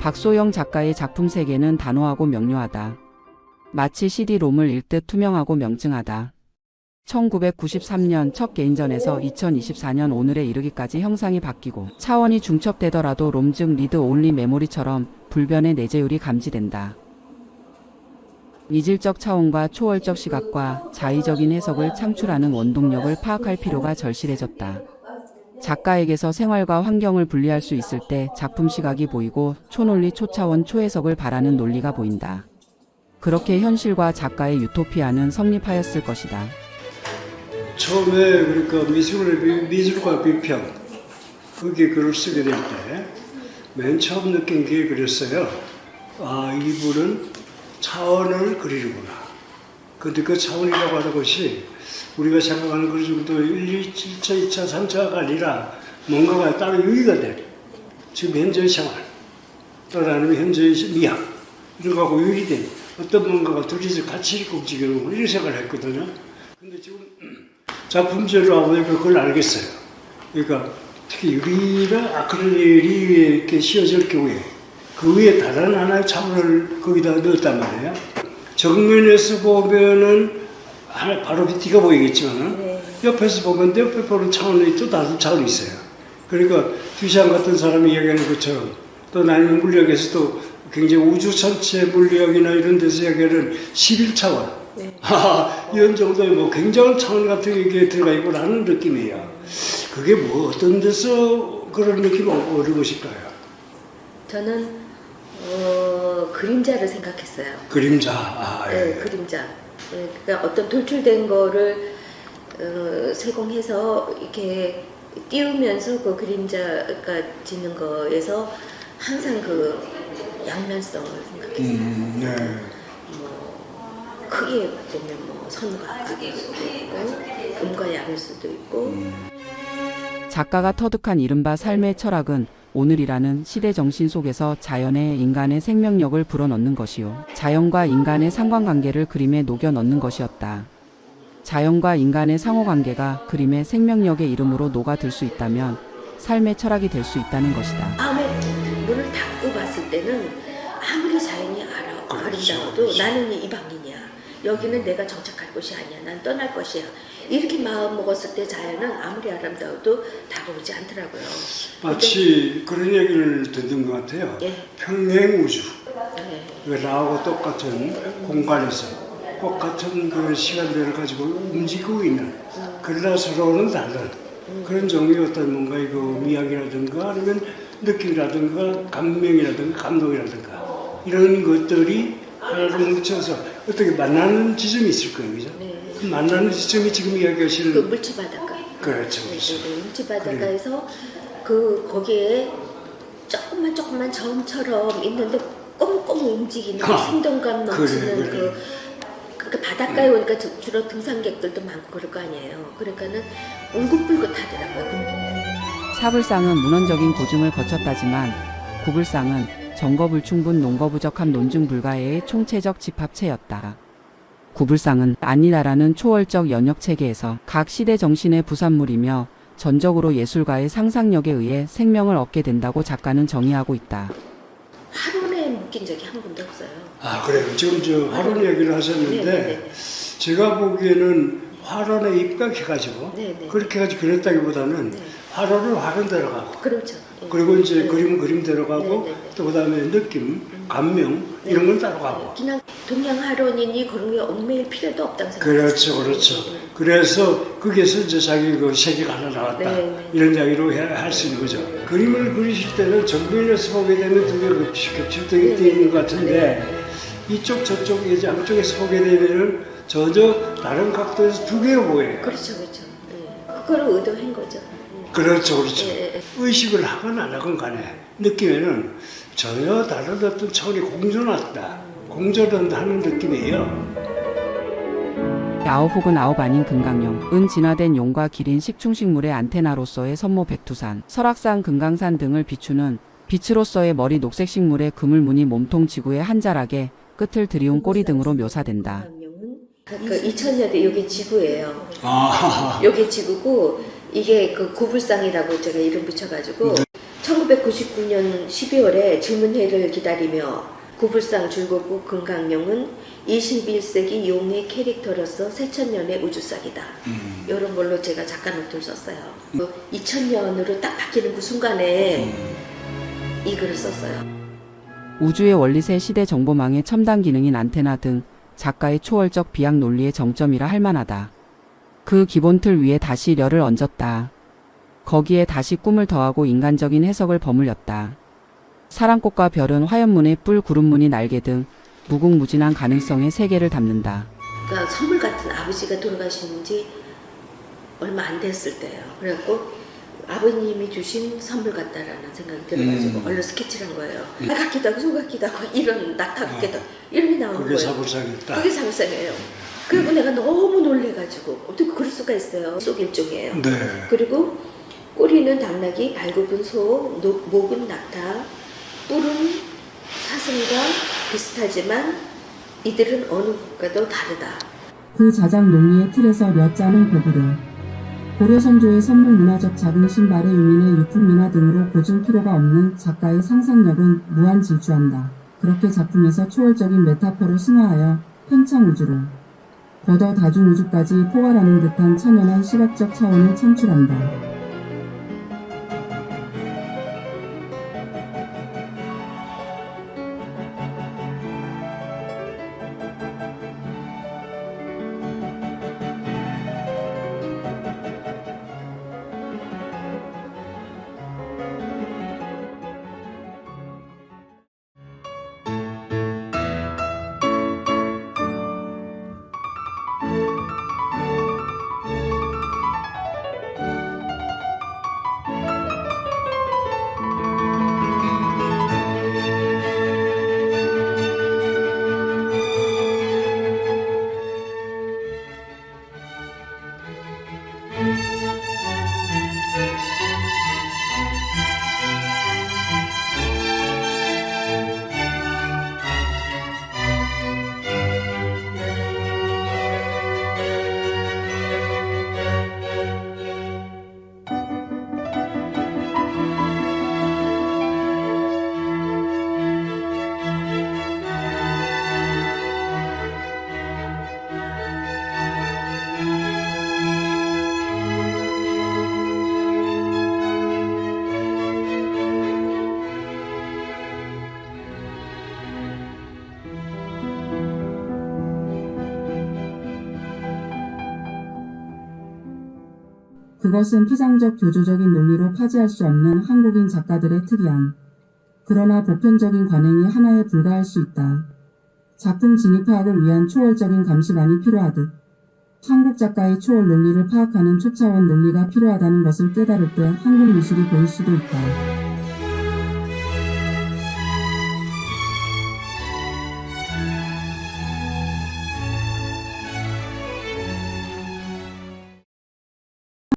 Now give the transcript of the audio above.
박소영 작가의 작품 세계는 단호하고 명료하다. 마치 CD-롬을 읽듯 투명하고 명증하다. 1993년 첫 개인전에서 2024년 오늘에 이르기까지 형상이 바뀌고 차원이 중첩되더라도 롬 즉 리드 온리 메모리처럼 불변의 내재율이 감지된다. 이질적 차원과 초월적 시각과 자의적인 해석을 창출하는 원동력을 파악할 필요가 절실해졌다. 작가에게서 생활과 환경을 분리할 수 있을 때 작품 시각이 보이고 초논리 초차원 초해석을 바라는 논리가 보인다. 그렇게 현실과 작가의 유토피아는 성립하였을 것이다. 처음에 그러니까 미술의 비- 미술과 비평 거기에 글을 쓰게 될 때 맨 처음 느낀 게 그랬어요. 아 이분은 차원을 그리는구나. 근데 그 차원이라고 하는 것이 우리가 생각하는 그 정도 1, 1차, 2차, 3차가 아니라 뭔가가 따로 유의가 돼. 지금 현재의 생활 또는 현재의 미학 이런 거하고 유의된 어떤 뭔가가 둘이서 같이 움직이는 거 이런 생각을 했거든요. 근데 지금 작품제로 보니까 그걸 알겠어요. 그러니까 특히 유리나 아크릴이 이렇게 씌워질 경우에 그 위에 다른 하나의 차원을 거기다 넣었단 말이에요. 정면에서 보면은 바로 뒤가 보이겠지만 옆에서 보면 옆에 보는 차원이 또 다른 차원이 있어요. 그러니까 듀시안 같은 사람이 이야기하는 것처럼 또 나는 물리학에서도 굉장히 우주 전체 물리학이나 이런 데서 이야기하는 11차원 아, 이런 정도의 뭐 굉장한 차원 같은 게 들어가 있고 라는 느낌이에요. 그게 뭐 어떤 데서 그런 느낌을 얻은 것일까요? 저는 어, 그림자를 생각했어요. 그림자. 아, 네, 예. 그림자. 네, 그러니까 어떤 돌출된 거를 어, 세공해서 이렇게 띄우면서 그 그림자가 지는 거에서 항상 그 양면성을 생각했어요. 음, 네. 뭐 크게 보면 뭐 선과 악일 수도 있고 음과 양일 수도 있고 작가가 터득한 이른바 삶의 철학은 오늘이라는 시대 정신 속에서 자연의 인간의 생명력을 불어넣는 것이요. 자연과 인간의 상관관계를 그림에 녹여 넣는 것이었다. 자연과 인간의 상호관계가 그림의 생명력의 이름으로 녹아들 수 있다면 삶의 철학이 될 수 있다는 것이다. 마음의 문을 닫고 봤을 때는 아무리 자연이 아름다워도. 나는 이방인이야. 여기는 내가 정착할 곳이 아니야. 난 떠날 것이야. 이렇게 마음 먹었을 때 자연은 아무리 아름다워도 다가오지 않더라고요. 마치 그런 얘기를 듣는 것 같아요. 예. 평행 우주. 네. 그 나하고 똑같은 공간에서 똑같은 그 시간들을 가지고 움직이고 있는 그러나 서로는 다른 그런 종류의 어떤 뭔가 그 미학이라든가 아니면 느낌이라든가 감명이라든가 감동이라든가 이런 것들이 하나로 뭉쳐서 어떻게 만나는 지점이 있을 거예요, 그죠? 네. 그 만나는 지점이 지금 이야기하시는 그 물치 바닷가. 그렇죠, 네, 그렇죠. 네, 네. 물치 바닷가에서 그 거기에 조금만 조금만 점처럼 있는데 꼼꼼 움직이는 그 아, 생동감 넘치는 그래, 그래. 그, 그 바닷가에 오니까 주- 주로 등산객들도 많고 그럴 거 아니에요. 그러니까는 울긋불긋하더라고요. 사불상은 문헌적인 고증을 거쳤다지만 구불상은 정거불충분 농거부적합 논증 불가의 총체적 집합체였다. 구불상은 아니다라는 초월적 연역 체계에서 각 시대 정신의 부산물이며 전적으로 예술가의 상상력에 의해 생명을 얻게 된다고 작가는 정의하고 있다. 화론에 묶인 적이 한 번도 없어요. 아 그래요. 지금 저 화론 얘기를 하셨는데 네네네. 제가 보기에는 화론에 입각해가지고 네, 네. 그렇게 해가지고 그랬다기보다는 네. 화론을 화론대로 가고 그렇죠. 예. 그리고 이제 네. 그림 그림대로 가고 네, 네, 네. 또 그다음에 느낌, 감명 네. 이런 건 따로 가고 그냥 동양 화론이니 그런 게 얽매일 필요도 없다고 생각해요. 그렇죠, 그렇죠. 그래서 거기에서 이제 자기 그 세계가 하나 나왔다 네, 네. 이런 이야기로 할 수 있는 거죠. 그림을 그리실 때는 정면에서 보게 되면 두 개가 겹치, 겹칠 때 네, 있는 것 같은데 네. 이쪽 저쪽 이제 양쪽에서 보게 되면은 전혀 다른 각도에서 두 개가 보여요. 그렇죠, 그렇죠. 예. 그거를 의도한 거죠. 예. 그렇죠, 그렇죠. 예, 예. 의식을 하건 안 하건 간에 느낌에는 전혀 다른 어떤 차원이 공존한다, 공존한다는 느낌이에요. 아홉 혹은 아홉 아닌 금강용, 은 진화된 용과 기린 식충식물의 안테나로서의 선모 백두산, 설악산 금강산 등을 비추는 빛으로서의 머리 녹색 식물의 그물 무늬 몸통 지구의 한 자락에 끝을 들이운 꼬리 등으로 묘사된다. 그 2000년대 이게 지구예요. 아, 이게 지구고 이게 그 구불상이라고 제가 이름 붙여가지고 1999년 12월에 질문회를 기다리며 구불상 줄거구 금강룡은 21세기 용의 캐릭터로서 새천년의 우주싹이다. 음. 이런 걸로 제가 작가 노트를 썼어요. 2000년으로 딱 바뀌는 그 순간에 이 글을 썼어요. 우주의 원리세 시대 정보망의 첨단 기능인 안테나 등 작가의 초월적 비약 논리의 정점이라 할 만하다. 그 기본 틀 위에 다시 려를 얹었다. 거기에 다시 꿈을 더하고 인간적인 해석을 버물렸다. 사랑꽃과 별은 화염문의 뿔 구름무늬 날개 등 무궁무진한 가능성의 세계를 담는다. 그러니까 선물 같은 아버지가 돌아가신 지 얼마 안 됐을 때예요. 그래갖고 아버님이 주신 선물 같다라는 생각이 들어가지고 음. 얼른 스케치를 한 거예요. 아, 같기도 하고 소 같기도 하고 이런 낙타 같기도 하고 이런 게 나오는 그게 거예요. 사부상이다. 그게 상상이에요. 그리고 내가 너무 놀래가지고 어떻게 그럴 수가 있어요. 속 일종이에요. 네. 그리고 꼬리는 당나귀, 발굽은 소, 노- 목은 낙타, 뿔은 사슴과 비슷하지만 이들은 어느 국가도 다르다. 그 자작 논리의 틀에서 려자는 고구려. 고려 선조의 선물 문화적 작은 신발의 유민의 유품 민화 등으로 고증 필요가 없는 작가의 상상력은 무한 질주한다. 그렇게 작품에서 초월적인 메타포를 승화하여 팽창 우주로 거더 다중 우주까지 포괄하는 듯한 찬연한 시각적 차원을 창출한다. 그것은 피상적 교조적인 논리로 파지할 수 없는 한국인 작가들의 특이한 그러나 보편적인 관행이 하나에 불과할 수 있다. 작품 진입 파악을 위한 초월적인 감시관이 필요하듯 한국 작가의 초월 논리를 파악하는 초차원 논리가 필요하다는 것을 깨달을 때 한국 미술이 보일 수도 있다.